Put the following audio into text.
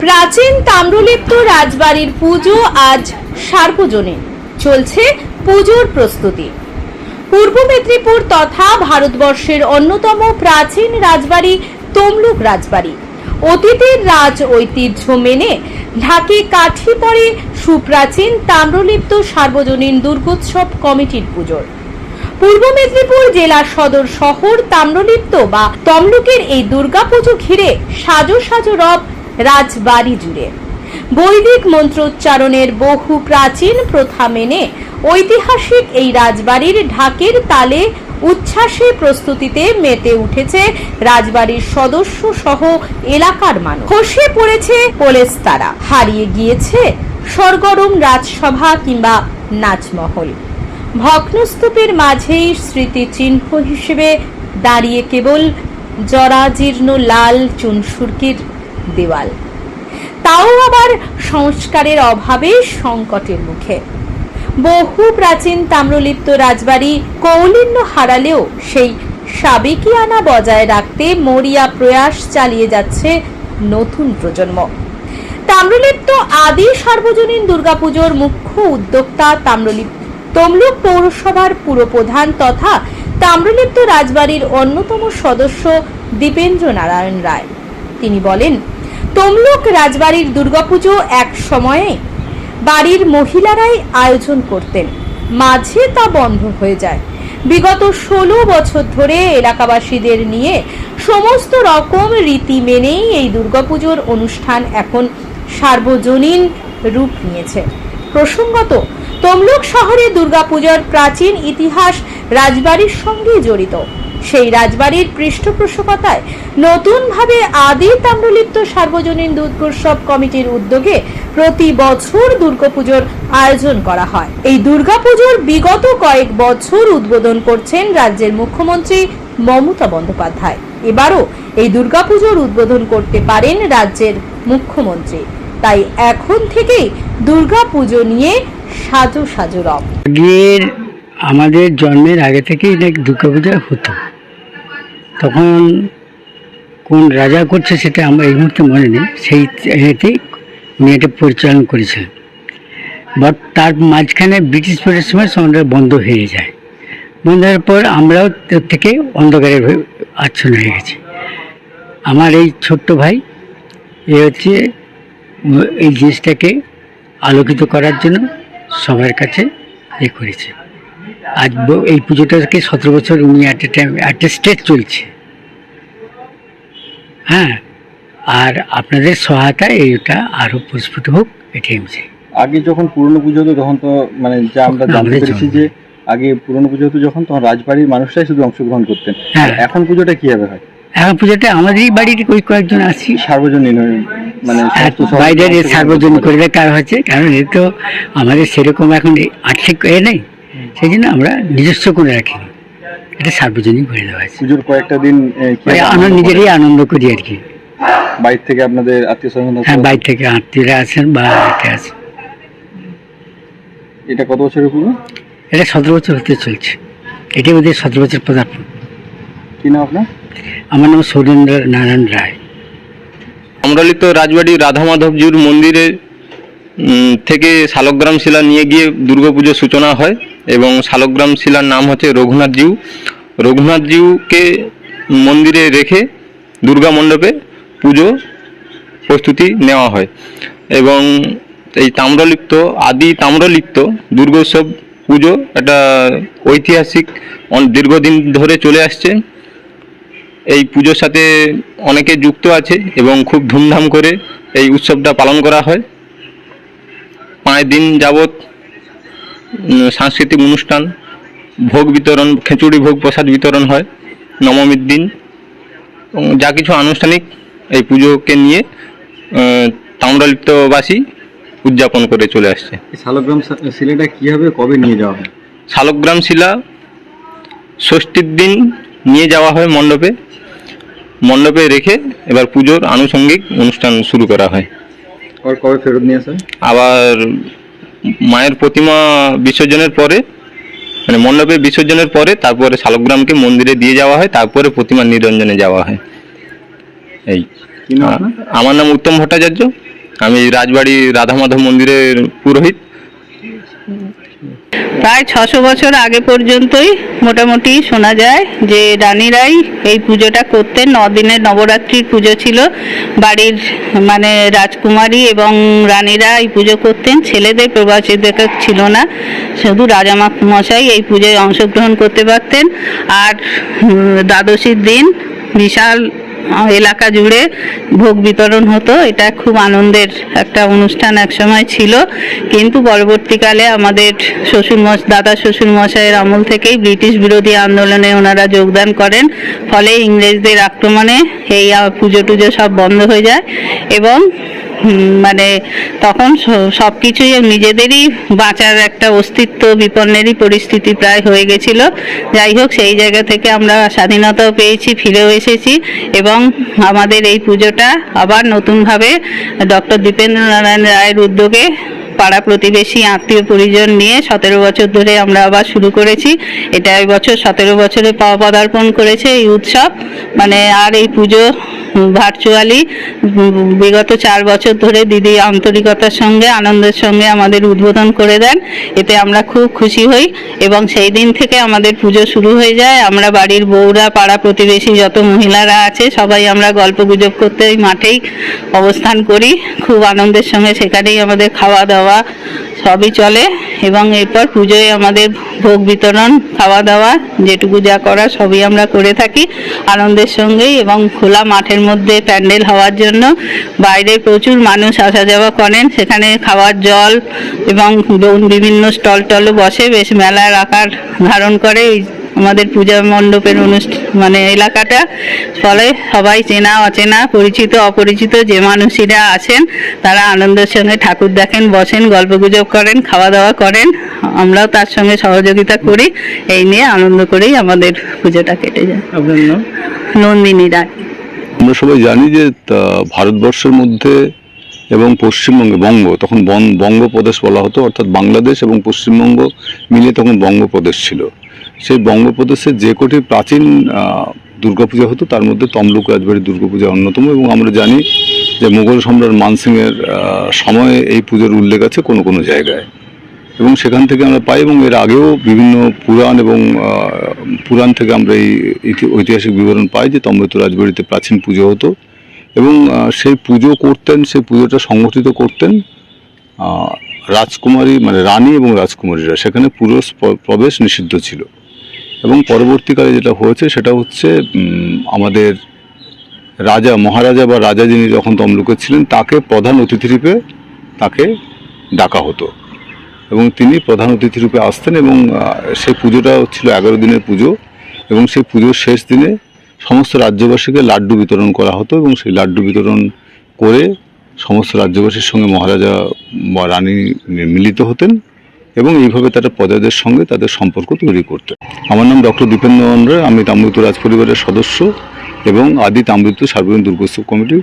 প্রাচীন তাম্রলিপ্ত রাজবাড়ির পুজো আজ সার্বজনীন। চলছে পুজোর প্রস্তুতি। পূর্ব মেদিনীপুর তথা ভারতবর্ষের অন্যতম প্রাচীন রাজবাড়ি তমলুক রাজবাড়ি। অতীতের রাজ ঐতিহ্য মেনে ঢাকে কাঠি পড়ে সুপ্রাচীন তাম্রলিপ্ত সার্বজনীন দুর্গোৎসব কমিটির পুজোর। পূর্ব মেদিনীপুর জেলার সদর শহর তাম্রলিপ্ত বা তমলুকের এই দুর্গাপুজো ঘিরে সাজো সাজো রব রাজবাড়ি জুড়ে। বৈদিক মন্ত্রোচ্চারণের বহু প্রাচীন প্রথা মেনে ঐতিহাসিক এই রাজবাড়ির ঢাকের তালে উচ্ছ্বাসে প্রস্তুতিতে মেতে উঠেছে রাজবাড়ির সদস্য সহ এলাকার মানুষ। খসে পড়েছে পোলেস্তারা। হারিয়ে গিয়েছে সরগরম রাজসভা কিংবা নাচমহল। ভগ্নস্তূপের মাঝেই স্মৃতিচিহ্ন হিসেবে দাঁড়িয়ে কেবল জরাজীর্ণ লাল চুনসুরকির দেওয়াল। তাও আবার সংস্কারের অভাবে সংকটের মুখে। বহু প্রাচীন তাম্রলিপ্ত রাজবাড়ি কৌলিন্য হারালেও সেই সাবেকিয়ানা বজায় রাখতে মরিয়া প্রয়াস চালিয়ে যাচ্ছে নতুন প্রজন্ম। তাম্রলিপ্ত আদি সার্বজনীন দুর্গাপুজোর মুখ্য উদ্যোক্তা তাম্রলিপ্ত তমলুক পৌরসভার পুরপ্রধান তথা তাম্রলিপ্ত রাজবাড়ির অন্যতম সদস্য দীপেন্দ্র নারায়ণ রায়। তিনি বলেন তমলুক রাজবাড়ির দুর্গাপুজো এক সময়ে বাড়ির মহিলারাই আয়োজন করতেন। মাঝে তা বন্ধ হয়ে যায়। বিগত ষোলো বছর ধরে এলাকাবাসীদের নিয়ে সমস্ত রকম রীতি মেনেই এই দুর্গাপুজোর অনুষ্ঠান এখন সার্বজনীন রূপ নিয়েছে। প্রসঙ্গত, তমলুক শহরে দুর্গাপূজার প্রাচীন ইতিহাস রাজবাড়ির সঙ্গে জড়িত। সেই রাজবাড়ির পৃষ্ঠপোষকতায় নতুনভাবে আদি তাম্রলিপ্ত সার্বজনীন দুর্গোৎসব কমিটির উদ্যোগে প্রতি বছর দুর্গাপুজোর আয়োজন করা হয়। এই দুর্গাপুজোর বিগত কয়েক বছর উদ্বোধন করছেন রাজ্যের মুখ্যমন্ত্রী মমতা বন্দ্যোপাধ্যায়। এবারও এই দুর্গাপুজোর উদ্বোধন করতে পারেন রাজ্যের মুখ্যমন্ত্রী। তাই এখন থেকেই দুর্গাপুজো নিয়ে সাজু সাজু রব। আমাদের জন্মের আগে থেকেই দুর্গাপূজা হতো। তখন কোন রাজা করছে সেটা আমার এই মুহূর্তে মনে নেই। সেই এতেই মেয়েটা পরিচালনা করেছিলেন বাট তার মাঝখানে ব্রিটিশ পরের সময় সমাজটা বন্ধ হয়ে যায়। বন্ধ হওয়ার পর আমরাও থেকে অন্ধকারের হয়ে আচ্ছন্ন হয়ে গেছি। আমার এই ছোট্ট ভাই, এ হচ্ছে এই জিনিসটাকে আলোকিত করার জন্য সবার কাছে এ করেছে। আজ এই পুজোটাকে সতেরো বছর উনি at a time at a state চলছে। হ্যাঁ আর আপনাদের সহায়তা এইটা আরও প্রস্ফুট হোক এটাই আমি চাই। আগে যখন পুরনো পুজো হতো তখন তো মানে যা আমরা জানতে পেরেছি যে আগে পুরনো পুজো হতো যখন তখন রাজবাড়ির মানুষরাই শুধু অংশগ্রহণ করতেন। হ্যাঁ। এখন পুজোটা কীভাবে হয়? এখন পুজোটা আমাদেরই বাড়ির ওই কয়েকজন আছি। সার্বজনীন মানে বাইরের অংশগ্রহণ সার্বজনীন করে দেওয়া হচ্ছে কারণ এ তো আমাদের সেরকম এখন আর্থিক এ নেই। সেই জন্য আমরা নিজস্ব করে রাখিনি এটা সার্বজনীন করে দেওয়া হয়েছে। পুজোর কয়েকটা দিন আনন্দ আমরা? নিজেরই আনন্দ করি আর কি। বাইরে থেকে আপনাদের আত্মীয় স্বজন হ্যাঁ বাইরে থেকে আত্মীয়রা আছেন বা এটা আছে এটা কত বছরের পুজো? এটা সতেরো বছর হতে চলছে। এটাই ওদের সতেরো বছর পদার্পণ কি নাম আপনার? আমার নাম সৌরেন্দ্র নারায়ণ রায়। অমরালিত রাজবাড়ি রাধা মাধবজিউর মন্দিরের উম, থেকে শালগ্রাম শিলা নিয়ে গিয়ে দুর্গাপুজোর সূচনা হয়। এবং শালগ্রাম শিলার নাম হচ্ছে রঘুনাথজিউ রঘুনাথজিউকে মন্দিরে রেখে দুর্গা মণ্ডপে পুজো প্রস্তুতি নেওয়া হয় এবং এই তাম্রলিপ্ত আদি তাম্রলিপ্ত দুর্গোৎসব পুজো একটা ঐতিহাসিক দীর্ঘদিন ধরে চলে আসছে। এই পুজোর সাথে অনেকে যুক্ত আছে এবং খুব ধুমধাম করে এই উৎসবটা পালন করা হয়। পাঁচ দিন উম, সাংস্কৃতিক অনুষ্ঠান ভোগ বিতরণ খিচুড়ি ভোগ প্রসাদ বিতরণ হয় নবমীর দিন। যা কিছু আনুষ্ঠানিক এই পুজোকে নিয়ে তাম্রলিপ্তবাসী উদযাপন করে চলে আসছে। শালগ্রাম শিলাটা কীভাবে কবে নিয়ে যাওয়া হয়? শালগ্রাম শিলা ষষ্ঠীর দিন নিয়ে যাওয়া হয় মণ্ডপে। মণ্ডপে রেখে এবার পুজোর আনুষঙ্গিক অনুষ্ঠান শুরু করা হয়। আর কবে ফেরত নিয়ে আসা হয়? আবার মায়ের প্রতিমা বিসর্জনের পরে মানে মণ্ডপে বিসর্জনের পরে তারপরে শালগ্রামকে মন্দিরে দিয়ে যাওয়া হয় তারপরে প্রতিমা নিরঞ্জনে যাওয়া হয়। এই। আমার নাম উত্তম ভট্টাচার্য। আমি রাজবাড়ি রাধা মাধব মন্দিরের পুরোহিত। প্রায় ছশো বছর আগে পর্যন্তই মোটামুটি শোনা যায় যে রানীরাই এই পুজোটা করতেন। দিনের নবরাত্রির পুজো ছিল। বাড়ির মানে রাজকুমারী এবং রানীরা এই পুজো করতেন। ছেলেদের প্রবাসীদের ছিল না। শুধু রাজা মশাই এই পুজোয় অংশগ্রহণ করতে পারতেন। আর দ্বাদশীর দিন বিশাল এলাকা জুড়ে ভোগ বিতরণ হতো। এটা খুব আনন্দের একটা অনুষ্ঠান একসময় ছিল। কিন্তু পরবর্তীকালে আমাদের শ্বশুর দাদা শ্বশুর মশাইয়ের আমল থেকেই ব্রিটিশ বিরোধী আন্দোলনে ওনারা যোগদান করেন। ফলে ইংরেজদের আক্রমণে এই পুজো টুজো সব বন্ধ হয়ে যায় এবং মানে তখন সব কিছুই নিজেদেরই বাঁচার একটা অস্তিত্ব বিপন্নেরই পরিস্থিতি প্রায় হয়ে গেছিল। যাই হোক, সেই জায়গা থেকে আমরা স্বাধীনতাও পেয়েছি, ফিরেও এসেছি এবং আমাদের এই পুজোটা আবার নতুনভাবে ডক্টর দীপেন্দ্র নারায়ণ রায়ের উদ্যোগে পাড়া প্রতিবেশী, আত্মীয় পরিজন নিয়ে সতেরো বছর ধরে আমরা আবার শুরু করেছি। এটা এই বছর সতেরো বছরে পদার্পণ করেছে এই উৎসব। মানে আর এই পুজো ভার্চুয়ালি বিগত চার বছর ধরে দিদি আন্তরিকতার সঙ্গে, আনন্দের সঙ্গে আমাদের উদ্বোধন করে দেন। এতে আমরা খুব খুশি হই এবং সেই দিন থেকে আমাদের পুজো শুরু হয়ে যায়। আমরা বাড়ির বউরা, পাড়া প্রতিবেশী যত মহিলারা আছে, সবাই আমরা গল্প গুজব করতে ওই মাঠেই অবস্থান করি। খুব আনন্দের সঙ্গে সেখানেই আমাদের খাওয়া দাওয়া সবই চলে এবং এরপর পুজোয় আমাদের ভোগ বিতরণ খাওয়া দাওয়া যেটুকু যা করা সবই আমরা করে থাকি আনন্দের সঙ্গেই এবং খোলা মাঠের মধ্যে প্যান্ডেল হওয়ার জন্য। বাইরে প্রচুর মানুষ আসা যাওয়া করেন, সেখানে খাওয়ার জল এবং বিভিন্ন স্টল টলও বসে, বেশ মেলার আকার ধারণ করে আমাদের পূজা মণ্ডপের অনুষ্ঠান মানে এলাকাটা। ফলে সবাই চেনা, অচেনা, পরিচিত, অপরিচিত যে মানুষেরা আছেন, তারা আনন্দের সঙ্গে ঠাকুর দেখেন, বসেন গল্পগুজব করেন খাওয়া দাওয়া করেন। আমরাও তার সঙ্গে সহযোগিতা করি। এই নিয়ে আনন্দ করেই আমাদের পুজোটা কেটে যায়। আপনার নাম? নন্দিনী রায়। আমরা সবাই জানি যে তা, ভারতবর্ষের মধ্যে এবং পশ্চিমবঙ্গে বঙ্গ তখন বন- বঙ্গপ্রদেশ বলা হতো অর্থাৎ বাংলাদেশ এবং পশ্চিমবঙ্গ মিলে তখন বঙ্গপ্রদেশ ছিল। সেই বঙ্গপ্রদেশের যে কটি প্রাচীন দুর্গাপূজা হতো তার মধ্যে তমলুক রাজবাড়ির দুর্গাপূজা অন্যতম এবং আমরা জানি যে মুঘল সম্রাট মানসিংয়ের সময়ে এই পুজোর উল্লেখ আছে কোনো কোনো জায়গায়। এবং সেখান থেকে আমরা পাই এবং এর আগেও বিভিন্ন পুরাণ এবং পুরাণ থেকে আমরা এই ঐতিহাসিক বিবরণ পাই যে তম্রিত রাজবাড়িতে প্রাচীন পুজো হতো। এবং সেই পুজো করতেন, সেই পুজোটা সংগঠিত করতেন রাজকুমারী মানে রানী এবং রাজকুমারীরা। সেখানে পুরো প্রবেশ নিষিদ্ধ ছিল। এবং পরবর্তীকালে যেটা হয়েছে সেটা হচ্ছে আমাদের রাজা, মহারাজা বা রাজা যিনি যখন তমলুকে ছিলেন, তাকে প্রধান অতিথি রূপে তাকে ডাকা হতো। এবং তিনি প্রধান অতিথি রূপে আসতেন এবং সেই পুজোটা ছিল এগারো দিনের পুজো এবং সেই পুজোর শেষ দিনে সমস্ত রাজ্যবাসীকে লাড্ডু বিতরণ করা হতো এবং সেই লাড্ডু বিতরণ করে সমস্ত রাজ্যবাসীর সঙ্গে মহারাজা বা রানী মিলিত হতেন এবং এইভাবে তারা প্রজাদের সঙ্গে তাদের সম্পর্ক তৈরি করতেন। আমার নাম ডক্টর দীপেন্দ্র আমি তামৃত রাজ পরিবারের সদস্য এবং আদি তামৃত সার্বজনীন দুর্গোৎসব কমিটির